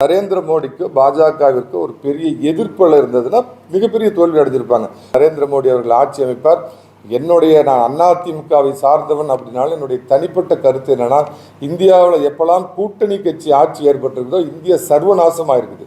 நரேந்திர மோடிக்கு பாஜகவிற்கு ஒரு பெரிய எதிர்ப்புகள் இருந்ததுன்னா மிகப்பெரிய தோல்வி அடைஞ்சிருப்பாங்க. நரேந்திர மோடி அவர்கள் ஆட்சி அமைப்பார். என்னுடைய நான் அதிமுகவை சார்ந்தவன் அப்படின்னாலும் என்னுடைய தனிப்பட்ட கருத்து என்னென்னா இந்தியாவில் எப்பெல்லாம் கூட்டணி கட்சி ஆட்சி ஏற்பட்டிருக்குதோ இந்தியா சர்வநாசமாக இருக்குது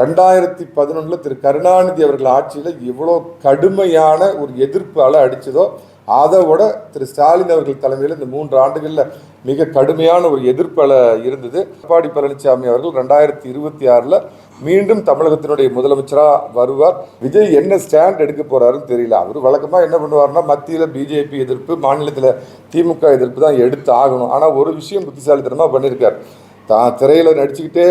ரெண்டாயிரத்தி பதினொன்றில் திரு கருணாநிதி அவர்கள் ஆட்சியில் எவ்வளோ கடுமையான ஒரு எதிர்ப்பு அலை அடித்ததோ அதை விட திரு ஸ்டாலின் அவர்கள் தலைமையில் இந்த மூன்று ஆண்டுகளில் மிக கடுமையான ஒரு எதிர்ப்பலை இருந்தது. எடப்பாடி பழனிசாமி அவர்கள் ரெண்டாயிரத்தி இருபத்தி ஆறில் மீண்டும் தமிழகத்தினுடைய முதலமைச்சராக வருவார். விஜய் என்ன ஸ்டாண்ட் எடுக்க போறாருன்னு தெரியல. அவர் வழக்கமாக என்ன பண்ணுவார்னா மத்தியில் பிஜேபி எதிர்ப்பு மாநிலத்தில் திமுக எதிர்ப்பு தான் எடுத்து ஆகணும் ஆனால் ஒரு விஷயம் புத்திசாலித்தனமாக பண்ணியிருக்கார் தான் திரையில் நடிச்சுக்கிட்டே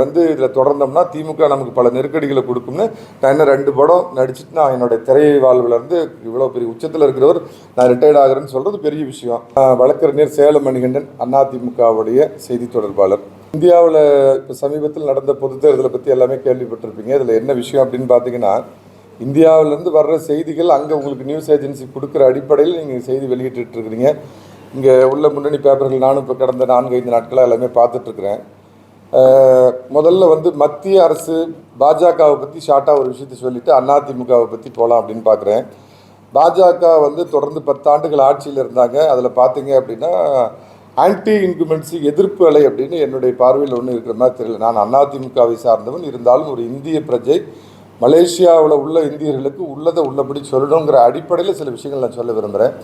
வந்து இதில் தொடர்ந்தோம்னா திமுக நமக்கு பல நெருக்கடிகளை கொடுக்கும்னு நான் இன்னும் ரெண்டு படம் நடிச்சுட்டு நான் என்னுடைய திரை வாழ்விலேருந்து இவ்வளோ பெரிய உச்சத்தில் இருக்கிறவர் நான் ரிட்டையர்ட் ஆகிறேன்னு சொல்கிறது பெரிய விஷயம். வழக்கறிஞர் சேலம் மணிகண்டன் அதிமுகவுடைய செய்தி தொடர்பாளர். இந்தியாவில் இப்போ சமீபத்தில் நடந்த பொது தேர்தலை பற்றி எல்லாமே கேள்விப்பட்டிருப்பீங்க. இதில் என்ன விஷயம் அப்படின்னு பார்த்தீங்கன்னா இந்தியாவிலேருந்து வர்ற செய்திகள் அங்கே உங்களுக்கு நியூஸ் ஏஜென்சி கொடுக்குற அடிப்படையில் நீங்கள் செய்தி வெளியிட்டு இருக்கிறீங்க. இங்கே உள்ள முன்னணி பேப்பர்கள் நானும் இப்போ கடந்த நான்கு ஐந்து நாட்களாக எல்லாமே பார்த்துட்ருக்குறேன். முதல்ல வந்து மத்திய அரசு பாஜகவை பற்றி ஷார்ட்டாக ஒரு விஷயத்தை சொல்லிவிட்டு அதிமுகவை பற்றி போகலாம் அப்படின்னு பார்க்குறேன். பாஜக வந்து தொடர்ந்து பத்தாண்டுகள் ஆட்சியில் இருந்தாங்க. அதில் பார்த்தீங்க அப்படின்னா ஆன்டி இன்குமென்சி எதிர்ப்பு அலை அப்படின்னு என்னுடைய பார்வையில் ஒன்றும் இருக்கிற மாதிரி தெரியல. நான் அதிமுகவை சார்ந்தவன் இருந்தாலும் ஒரு இந்திய பிரஜை மலேசியாவில் உள்ள இந்தியர்களுக்கு உள்ளதை உள்ளபடி சொல்லணுங்கிற அடிப்படையில் சில விஷயங்கள் நான் சொல்ல விரும்புகிறேன்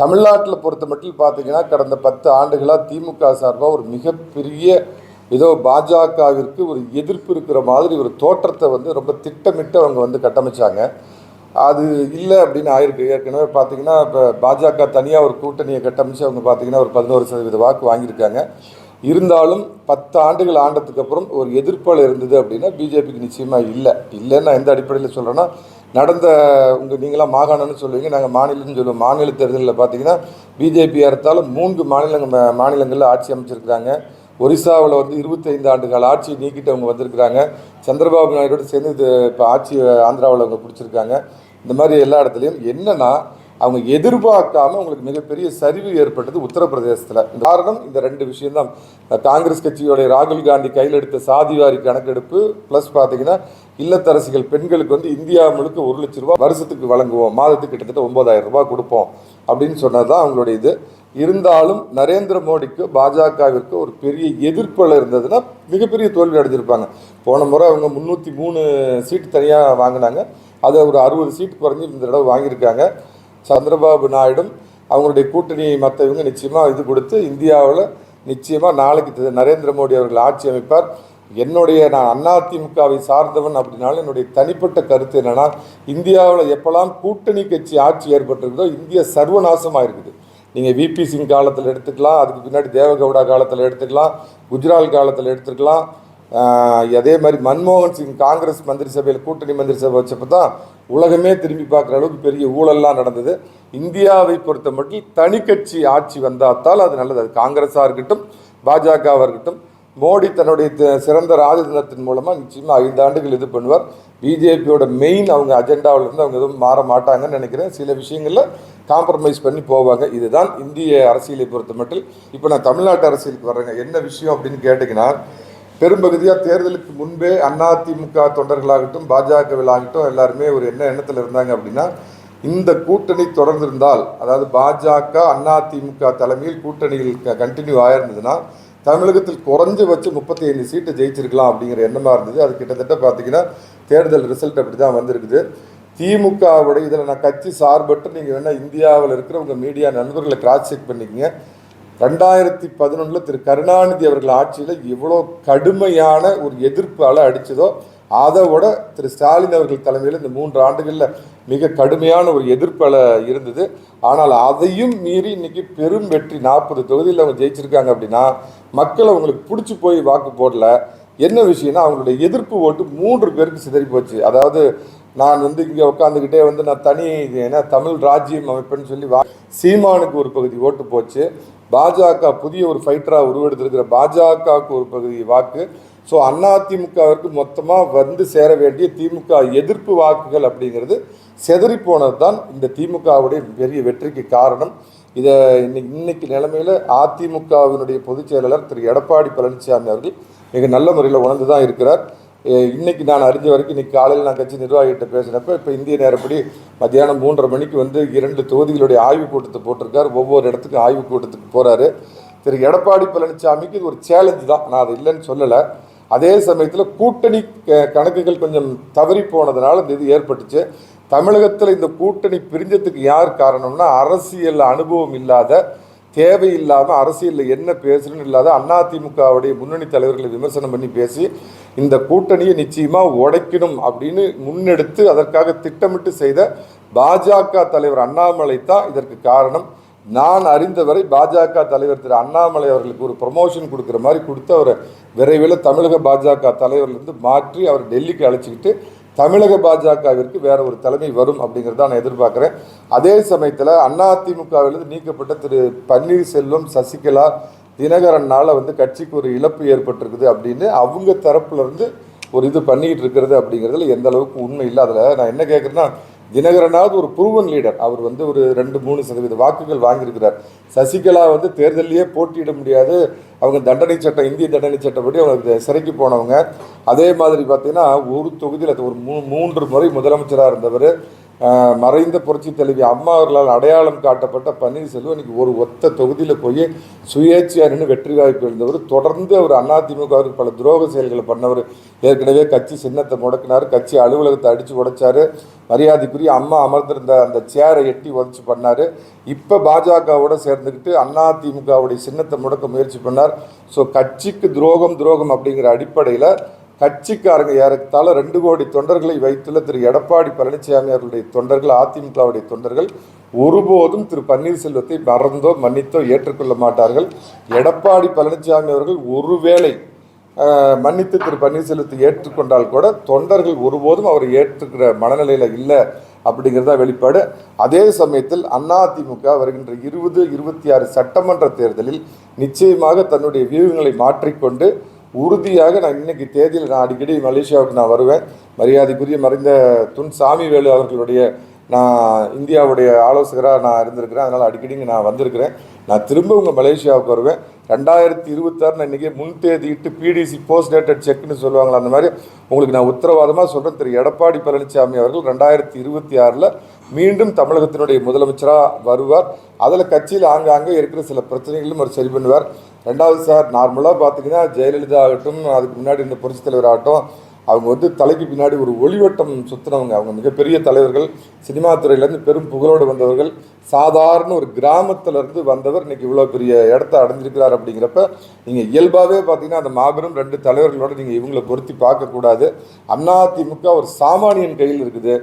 தமிழ்நாட்டில் பொறுத்த மட்டும் பார்த்தீங்கன்னா கடந்த பத்து ஆண்டுகளாக திமுக சார்பாக ஒரு மிகப்பெரிய ஏதோ பாஜகவிற்கு ஒரு எதிர்ப்பு இருக்கிற மாதிரி ஒரு தோற்றத்தை வந்து ரொம்ப திட்டமிட்டு அவங்க வந்து கட்டமைச்சாங்க. அது இல்லை அப்படின்னு ஆயிருக்கு. ஏற்கனவே பார்த்தீங்கன்னா இப்போ பாஜக தனியாக ஒரு கூட்டணியை கட்டமைச்சு அவங்க பார்த்தீங்கன்னா ஒரு பதினோரு சதவீத வாக்கு வாங்கியிருக்காங்க. இருந்தாலும் பத்து ஆண்டுகள் ஆண்டதுக்கு அப்புறம் ஒரு எதிர்ப்பால் இருந்தது அப்படின்னா பிஜேபிக்கு நிச்சயமாக இல்லை. இல்லைன்னு நான் எந்த அடிப்படையில் சொல்கிறேன்னா நடந்த உங்கள் நீங்களாம் மாகாணம்னு சொல்லுவீங்க நாங்கள் மாநிலம்னு சொல்லுவோம். மாநில தேர்தலில் பார்த்தீங்கன்னா பிஜேபி ஏறத்தாலும் மூன்று மாநிலங்கள் மாநிலங்களில் ஆட்சி அமைச்சிருக்கிறாங்க. ஒரிசாவில் வந்து இருபத்தைந்து ஆண்டு கால ஆட்சியை நீக்கிட்டு அவங்க வந்திருக்கிறாங்க. சந்திரபாபு நாயுடோடு சேர்ந்து இது இப்போ ஆட்சி ஆந்திராவில் அவங்க பிடிச்சிருக்காங்க. இந்த மாதிரி எல்லா இடத்துலையும் என்னென்னா அவங்க எதிர்பார்க்காம உங்களுக்கு மிகப்பெரிய சரிவு ஏற்பட்டது உத்தரப்பிரதேசத்தில். காரணம் இந்த ரெண்டு விஷயம்தான். காங்கிரஸ் கட்சியோடைய ராகுல் காந்தி கையில் எடுத்த சாதிவாரி கணக்கெடுப்பு ப்ளஸ் பார்த்தீங்கன்னா இல்லத்தரசிகள் பெண்களுக்கு வந்து இந்தியா முழுக்க ஒரு லட்ச ரூபாய் வருஷத்துக்கு வழங்குவோம். மாதத்துக்கு கிட்டத்தட்ட ஒன்பதாயிரம் ரூபாய் கொடுப்போம். அப்படின்னு சொன்னது தான் அவங்களுடைய இது. இருந்தாலும் நரேந்திர மோடிக்கு பாஜகவிற்கு ஒரு பெரிய எதிர்ப்பில் இருந்ததுன்னா மிகப்பெரிய தோல்வி அடைஞ்சிருப்பாங்க. போன முறை அவங்க முந்நூற்றி மூணு சீட்டு தனியாக வாங்கினாங்க. அதை ஒரு அறுபது சீட்டு குறைஞ்சி இந்த தடவை வாங்கியிருக்காங்க. சந்திரபாபு நாயுடும் அவங்களுடைய கூட்டணி மற்றவங்க நிச்சயமாக இது கொடுத்து இந்தியாவில் நிச்சயமாக நாளைக்கு நரேந்திர மோடி அவர்கள் ஆட்சி அமைப்பார். என்னுடைய நான் அதிமுகவை சார்ந்தவன் அப்படின்னாலும் என்னுடைய தனிப்பட்ட கருத்து என்னென்னா இந்தியாவில் எப்போல்லாம் கூட்டணி கட்சி ஆட்சி ஏற்பட்டிருக்குதோ இந்தியா சர்வநாசமாக இருக்குது நீங்கள் விபி சிங் காலத்தில் எடுத்துக்கலாம் அதுக்கு பின்னாடி தேவகவுடா காலத்தில் எடுத்துக்கலாம் குஜ்ரால் காலத்தில் எடுத்துக்கலாம். அதே மாதிரி மன்மோகன் சிங் காங்கிரஸ் மந்திரி சபையில் கூட்டணி மந்திரி சபை வச்சப்போ தான் உலகமே திரும்பி பார்க்குற அளவுக்கு பெரிய ஊழல்லாம் நடந்தது. இந்தியாவை பொறுத்த மட்டும் தனி கட்சி ஆட்சி வந்தாத்தால் அது நல்லது. அது காங்கிரஸாக இருக்கட்டும் பாஜகவாக இருக்கட்டும் மோடி தன்னுடைய த சிறந்த ராஜதந்திரத்தின் மூலமாக நிச்சயமாக ஐந்து ஆண்டுகள் இது பண்ணுவார். பிஜேபியோட மெயின் அவங்க அஜெண்டாவில் இருந்து அவங்க எதுவும் மாற மாட்டாங்கன்னு நினைக்கிறேன். சில விஷயங்களில் காம்ப்ரமைஸ் பண்ணி போவாங்க. இதுதான் இந்திய அரசியலை பொறுத்த மட்டும் இப்போ நான் தமிழ்நாட்டு அரசியலுக்கு வர்றேங்க. என்ன விஷயம் அப்படின்னு கேட்டிங்கன்னா பெரும்பகுதியாக தேர்தலுக்கு முன்பே அதிமுக தொண்டர்களாகட்டும் பாஜகவிலாகட்டும் எல்லாருமே ஒரு என்ன எண்ணத்தில் இருந்தாங்க அப்படின்னா இந்த கூட்டணி தொடர்ந்திருந்தால் அதாவது பாஜக அதிமுக தலைமையில் கூட்டணியில் கண்டினியூ ஆயிருந்ததுன்னா தமிழகத்தில் குறைஞ்சபட்சம் முப்பத்தி ஐந்து சீட்டு ஜெயிச்சிருக்கலாம் அப்படிங்கிற எண்ணமாக இருந்தது. அது கிட்டத்தட்ட பார்த்தீங்கன்னா தேர்தல் ரிசல்ட் அப்படி தான் வந்திருக்குது. திமுகவுடைய இதில் நான் கட்சி சார்பட்டு நீங்கள் வேணால் இந்தியாவில் இருக்கிற உங்கள் மீடியா நண்பர்களை கிராஸ் செக் பண்ணிக்கங்க. ரெண்டாயிரத்தி பதினொன்றில் திரு கருணாநிதி அவர்கள் ஆட்சியில் எவ்வளோ கடுமையான ஒரு எதிர்ப்பு அலை அடித்ததோ அதை விட திரு ஸ்டாலின் அவர்கள் தலைமையில் இந்த மூன்று ஆண்டுகளில் மிக கடுமையான ஒரு எதிர்ப்பு அலை இருந்தது. ஆனால் அதையும் மீறி இன்றைக்கி பெரும் வெற்றி. நாற்பது தொகுதியில் அவங்க ஜெயிச்சிருக்காங்க அப்படின்னா மக்கள் அவங்களுக்கு பிடிச்சி போய் வாக்கு போடல. என்ன விஷயம்னா அவங்களுடைய எதிர்ப்பு ஓட்டு மூன்று பேருக்கு சிதறி போச்சு. அதாவது நான் வந்து இங்கே உட்காந்துக்கிட்டே வந்து நான் தனி ஏன்னா தமிழ் ராஜ்யம் அமைப்புன்னு சொல்லி வா சீமானுக்கு ஒரு பகுதி ஓட்டு போச்சு. பாஜக புதிய ஒரு ஃபைட்டராக உருவெடுத்திருக்கிற பாஜகவுக்கு ஒரு பகுதி வாக்கு. ஸோ அதிமுகவிற்கு மொத்தமாக வந்து சேர வேண்டிய திமுக எதிர்ப்பு வாக்குகள் அப்படிங்கிறது செதறி போனது தான் இந்த திமுகவுடைய பெரிய வெற்றிக்கு காரணம். இதை இன்னைக்கு இன்னைக்கு நிலைமையில் அதிமுகவினுடைய பொதுச் செயலாளர் திரு. எடப்பாடி பழனிசாமி அவர்கள் மிக நல்ல முறையில் உணர்ந்து தான் இருக்கிறார். இன்றைக்கி இன்னைக்கு நான் அறிஞ்ச வரைக்கும் இன்னைக்கு காலையில் நான் கட்சி நிர்வாகிகிட்ட பேசினப்ப இப்போ இந்திய நேரப்படி மத்தியானம் மூன்றரை மணிக்கு வந்து இரண்டு தொகுதிகளுடைய ஆய்வுக் கூட்டத்தை போட்டிருக்கார். ஒவ்வொரு இடத்துக்கும் ஆய்வுக் கூட்டத்துக்கு போகிறாரு திரு. எடப்பாடி பழனிசாமிக்கு இது ஒரு சேலஞ்சு தான். நான் அது இல்லைன்னு சொல்லலை. அதே சமயத்தில் கூட்டணி க- கணக்குகள் கொஞ்சம் தவறி போனதுனால இந்த இது ஏற்பட்டுச்சு. தமிழகத்தில் இந்த கூட்டணி பிரிஞ்சதுக்கு யார் காரணம்னா அரசியல் அனுபவம் இல்லாத தேவையில்லாமல் அரசியலில் என்ன பேசணும்னு இல்லாத அதிமுகவுடைய முன்னணி தலைவர்களை விமர்சனம் பண்ணி பேசி இந்த கூட்டணியை நிச்சயமாக உடைக்கணும் அப்படின்னு முன்னெடுத்து அதற்காக திட்டமிட்டு செய்த பாஜக தலைவர் அண்ணாமலை தான் இதற்கு காரணம். நான் அறிந்தவரை பாஜக தலைவர் திரு அண்ணாமலை அவர்களுக்கு ஒரு ப்ரொமோஷன் கொடுக்குற மாதிரி கொடுத்து அவரை விரைவில் தமிழக பாஜக தலைவர்லேருந்து மாற்றி அவர் டெல்லிக்கு அழைச்சிக்கிட்டு தமிழக பாஜகவிற்கு வேற ஒரு தலைமை வரும் அப்படிங்கிறத நான் எதிர்பார்க்குறேன். அதே சமயத்தில் அதிமுகவிலிருந்து நீக்கப்பட்ட திரு பன்னீர்செல்வம் சசிகலா தினகரனால் வந்து கட்சிக்கு ஒரு இழப்பு ஏற்பட்டிருக்குது அப்படின்னு அவங்க தரப்புலேருந்து ஒரு இது பண்ணிக்கிட்டு இருக்கிறது அப்படிங்கிறதுல எந்த அளவுக்கு உண்மை இல்லை. அதில் நான் என்ன கேட்குறேன்னா தினகரனாவது ஒரு ப்ரூவன் லீடர் அவர் வந்து ஒரு ரெண்டு மூணு சதவீத வாக்குகள் வாங்கியிருக்கிறார். சசிகலா வந்து தேர்தலையே போட்டியிட முடியாது. அவங்க தண்டனை சட்டம் இந்திய தண்டனை சட்டப்படி அவங்க சிறைக்கு போனவங்க. அதே மாதிரி பார்த்தீங்கன்னா ஒரு தொகுதியில் ஒரு மூ மூன்று முறை முதலமைச்சராக இருந்தவர். மறைந்த புரட்சி தலைவி அம்மா அவர்களால் அடையாளம் காட்டப்பட்ட பன்னீர்செல்வம் இன்னைக்கு ஒரு ஒத்த தொகுதியில் போய் சுயேட்சையாக நின்று வெற்றி வாய்ப்பு இருந்தவர் தொடர்ந்து அவர் அதிமுகவுக்கு பல துரோக செயல்களை பண்ணவர். ஏற்கனவே கட்சி சின்னத்தை முடக்கினார் கட்சி அலுவலகத்தை அடித்து உடைச்சார். மரியாதைக்குரிய அம்மா அமர்ந்திருந்த அந்த சேரை எட்டி உதச்சி பண்ணார். இப்போ பாஜகவோட சேர்ந்துக்கிட்டு அதிமுகவுடைய சின்னத்தை முடக்க முயற்சி பண்ணார். ஸோ கட்சிக்கு துரோகம் துரோகம் அப்படிங்கிற அடிப்படையில் கட்சிக்காரங்க ஏறத்தாழ ரெண்டு கோடி தொண்டர்களை வைத்துள்ள திரு எடப்பாடி பழனிசாமி அவர்களுடைய தொண்டர்கள் அதிமுகவுடைய தொண்டர்கள் ஒருபோதும் திரு பன்னீர்செல்வத்தை மறந்தோ மன்னித்தோ ஏற்றுக்கொள்ள மாட்டார்கள். எடப்பாடி பழனிசாமி அவர்கள் ஒருவேளை மன்னித்து திரு பன்னீர்செல்வத்தை ஏற்றுக்கொண்டால் கூட தொண்டர்கள் ஒருபோதும் அவரை ஏற்றுக்கிற மனநிலையில் இல்லை அப்படிங்கிறதா வெளிப்பாடு. அதே சமயத்தில் அதிமுக வருகின்ற இருபது இருபத்தி ஆறு சட்டமன்ற தேர்தலில் நிச்சயமாக தன்னுடைய வியூகங்களை மாற்றிக்கொண்டு உறுதியாக நான் இன்னைக்கு தேதியில் நான் அடிக்கடி மலேசியாவுக்கு நான் வருவேன். மரியாதைக்குரிய மறைந்த துன் சாமிவேலு அவர்களுடைய நான் இந்தியாவுடைய ஆலோசகராக நான் இருந்திருக்கிறேன். அதனால் அடிக்கடி நான் வந்திருக்கிறேன். நான் திரும்ப உங்கள் மலேசியாவுக்கு வருவேன். ரெண்டாயிரத்தி இருபத்தாறு இன்றைக்கி முன் தேதியிட்டு பிடிசி போஸ்ட் டேட்டட் செக்னு சொல்லுவாங்களா அந்த மாதிரி உங்களுக்கு நான் உத்தரவாதமாக சொல்கிறேன் திரு எடப்பாடி பழனிசாமி அவர்கள் ரெண்டாயிரத்தி இருபத்தி ஆறில் மீண்டும் தமிழகத்தினுடைய முதலமைச்சராக வருவார். அதில் கட்சியில் ஆங்காங்கே இருக்கிற சில பிரச்சனைகளும் அவர் சரி பண்ணுவார். ரெண்டாவது சார் நார்மலாக பார்த்தீங்கன்னா ஜெயலலிதா ஆகட்டும் அதுக்கு முன்னாடி இந்த புரட்சித் தலைவர் ஆகட்டும் அவங்க வந்து தலைக்கு பின்னாடி ஒரு ஒளிவட்டம் சுற்றினவங்க அவங்க மிகப்பெரிய தலைவர்கள் சினிமா துறையிலேருந்து பெரும் புகழோடு வந்தவர்கள் சாதாரண ஒரு கிராமத்திலேருந்து வந்தவர் இன்னைக்கு இவ்வளோ பெரிய இடத்த அடைஞ்சிருக்கிறார் அப்படிங்கிறப்ப நீங்கள் இயல்பாகவே பார்த்தீங்கன்னா அந்த மாபெரும் ரெண்டு தலைவர்களோட நீங்கள் இவங்களை பொருத்தி பார்க்கக்கூடாது. அதிமுக ஒரு சாமானியன் கையில் இருக்குது.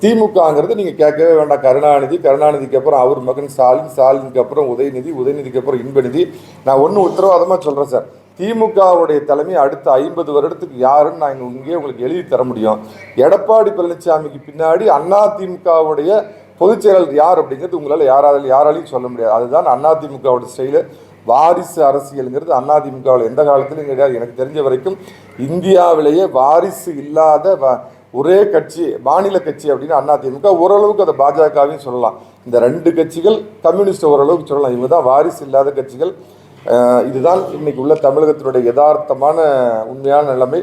திமுகங்கிறது நீங்கள் கேட்கவே வேண்டாம். கருணாநிதி கருணாநிதிக்கு அப்புறம் அவர் மகன் ஸ்டாலின் ஸ்டாலினுக்கு அப்புறம் உதயநிதி உதயநிதிக்கு அப்புறம் இன்பநிதி. நான் ஒன்று உத்தரவாதமாக சொல்கிறேன் சார். திமுகவுடைய தலைமை அடுத்த ஐம்பது வருடத்துக்கு யாருன்னு நான் இங்கே இங்கேயே உங்களுக்கு எழுதி தர முடியும். எடப்பாடி பழனிசாமிக்கு பின்னாடி அண்ணா பொதுச் செயலாளர் யார் அப்படிங்கிறது உங்களால் யாராலும் யாராலையும் சொல்ல முடியாது. அதுதான் அதிமுகவோட ஸ்டைலு. வாரிசு அரசியலுங்கிறது அதிமுகவில் எந்த காலத்திலும் கிடையாது. எனக்கு தெரிஞ்ச வரைக்கும் இந்தியாவிலேயே வாரிசு இல்லாத வ- ஒரே கட்சி மாநில கட்சி அப்படின்னு அதிமுக ஓரளவுக்கு அதை பாஜகவையும் சொல்லலாம். இந்த ரெண்டு கட்சிகள் கம்யூனிஸ்ட் ஓரளவுக்கு சொல்லலாம். இவங்க தான் வாரிசு இல்லாத கட்சிகள். இதுதான் இன்னைக்கு உள்ள தமிழகத்தினுடைய யதார்த்தமான உண்மையான நிலைமை.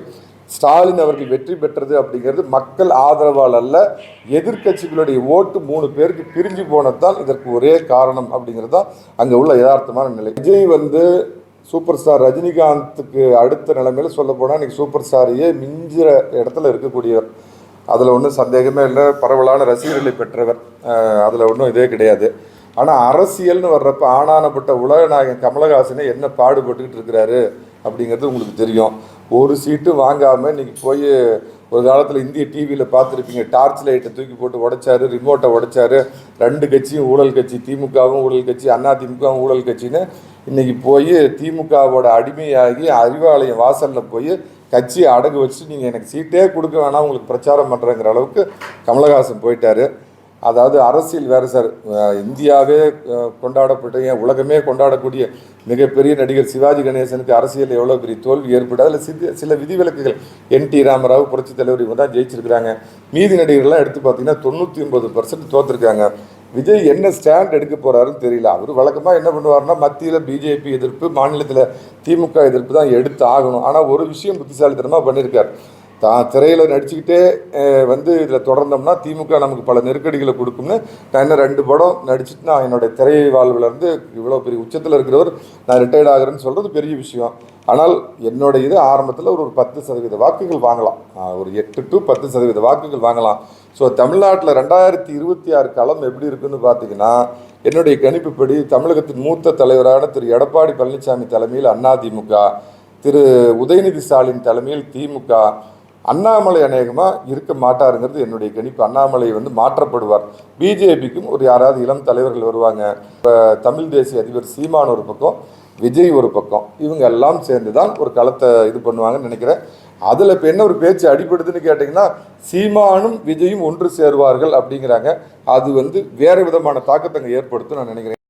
ஸ்டாலின் அவர்கள் வெற்றி பெற்றது அப்படிங்கிறது மக்கள் ஆதரவால் அல்ல எதிர்க்கட்சிகளுடைய ஓட்டு மூணு பேருக்கு பிரிஞ்சு போனதுதான் இதற்கு ஒரே காரணம் அப்படிங்கிறது தான் அங்கே உள்ள யதார்த்தமான நிலை. விஜய் வந்து சூப்பர் ஸ்டார் ரஜினிகாந்துக்கு அடுத்த நிலைமையில் சொல்ல போனால் சூப்பர் ஸ்டாரையே மிஞ்சிற இடத்துல இருக்கக்கூடியவர் அதில் ஒன்றும் சந்தேகமே இல்லை. பரவலான ரசிகர்களை பெற்றவர். அதில் ஒன்றும் இதே கிடையாது. ஆனால் அரசியல்னு வர்றப்ப ஆனானப்பட்ட உலகநாயகன் கமலஹாசனே என்ன பாடுபட்டுக்கிட்டு இருக்கிறாரு அப்படிங்கிறது உங்களுக்கு தெரியும். ஒரு சீட்டு வாங்காமல் இன்றைக்கி போய் ஒரு காலத்தில் இந்திய டிவியில் பார்த்துருப்பீங்க டார்ச் லைட்டை தூக்கி போட்டு உடைச்சாரு ரிமோட்டை உடைச்சாரு ரெண்டு கட்சியும் ஊழல் கட்சி திமுகவும் ஊழல் கட்சி அண்ணா திமுகவும் ஊழல் கட்சின்னு இன்னைக்கு போய் திமுகவோட அடிமையாகி அறிவாலயம் வாசலில் போய் கட்சியை அடகு வச்சு நீங்கள் எனக்கு சீட்டே கொடுக்க வேணாம் உங்களுக்கு பிரச்சாரம் பண்ணுறேங்கிற அளவுக்கு கமலஹாசன் போயிட்டாரு. அதாவது அரசியல் வேறு சார். இந்தியாவே கொண்டாடப்பட்ட ஏன் உலகமே கொண்டாடக்கூடிய மிகப்பெரிய நடிகர் சிவாஜி கணேசனுக்கு அரசியல் எவ்வளோ பெரிய தோல்வி ஏற்பட்டு அதில் சில சில விதிவிலக்குகள். என் டி ராமராவ் புரட்சி தலைவர் இவங்க தான் ஜெயிச்சிருக்கிறாங்க. மீதி நடிகர்கள்லாம் எடுத்து பார்த்தீங்கன்னா தொண்ணூற்றி ஒன்பது பர்சன்ட் தோற்றுருக்காங்க விஜய் என்ன ஸ்டாண்ட் எடுக்க போகிறாருன்னு தெரியல. அவர் வழக்கமாக என்ன பண்ணுவாருன்னா மத்தியில் பிஜேபி எதிர்ப்பு மாநிலத்தில் திமுக எதிர்ப்பு தான் எடுத்து ஆகணும் ஆனால் ஒரு விஷயம் புத்திசாலித்தனமாக பண்ணியிருக்கார் தான் திரையில் நடிச்சுக்கிட்டே வந்து இதில் தொடர்ந்தோம்னா திமுக நமக்கு பல நெருக்கடிகளை கொடுக்கும்னு நான் இன்னும் ரெண்டு படம் நடிச்சுட்டு நான் என்னுடைய திரை வாழ்வில் இருந்து இவ்வளோ பெரிய உச்சத்தில் இருக்கிறவர் நான் ரிட்டையர்ட் ஆகிறேன்னு சொல்கிறது பெரிய விஷயம். ஆனால் என்னோட இது ஆரம்பத்தில் ஒரு ஒரு பத்து சதவீத வாக்குகள் வாங்கலாம். ஒரு எட்டு டு பத்து சதவீத வாக்குகள் வாங்கலாம். ஸோ தமிழ்நாட்டில் ரெண்டாயிரத்தி இருபத்தி ஆறு களம் எப்படி இருக்குன்னு பார்த்தீங்கன்னா என்னுடைய கணிப்புப்படி தமிழகத்தின் மூத்த தலைவரான திரு எடப்பாடி பழனிசாமி தலைமையில் அதிமுக திரு உதயநிதி ஸ்டாலின் தலைமையில் திமுக அண்ணாமலை அநேகமாக இருக்க மாட்டாருங்கிறது என்னுடைய கணிப்பு. அண்ணாமலை வந்து மாற்றப்படுவார். பிஜேபிக்கும் ஒரு யாராவது இளம் தலைவர்கள் வருவாங்க. இப்போ தமிழ் தேசிய அதிபர் சீமான் ஒரு பக்கம் விஜய் ஒரு பக்கம். இவங்க எல்லாம் சேர்ந்து தான் ஒரு களத்தை இது பண்ணுவாங்கன்னு நினைக்கிறேன். அதில் இப்போ என்ன ஒரு பேச்சு அடிபடுதுன்னு கேட்டிங்கன்னா சீமானும் விஜயும் ஒன்று சேர்வார்கள் அப்படிங்கிறாங்க. அது வந்து வேறு விதமான தாக்கத்தை ஏற்படுத்தும் நான் நினைக்கிறேன்.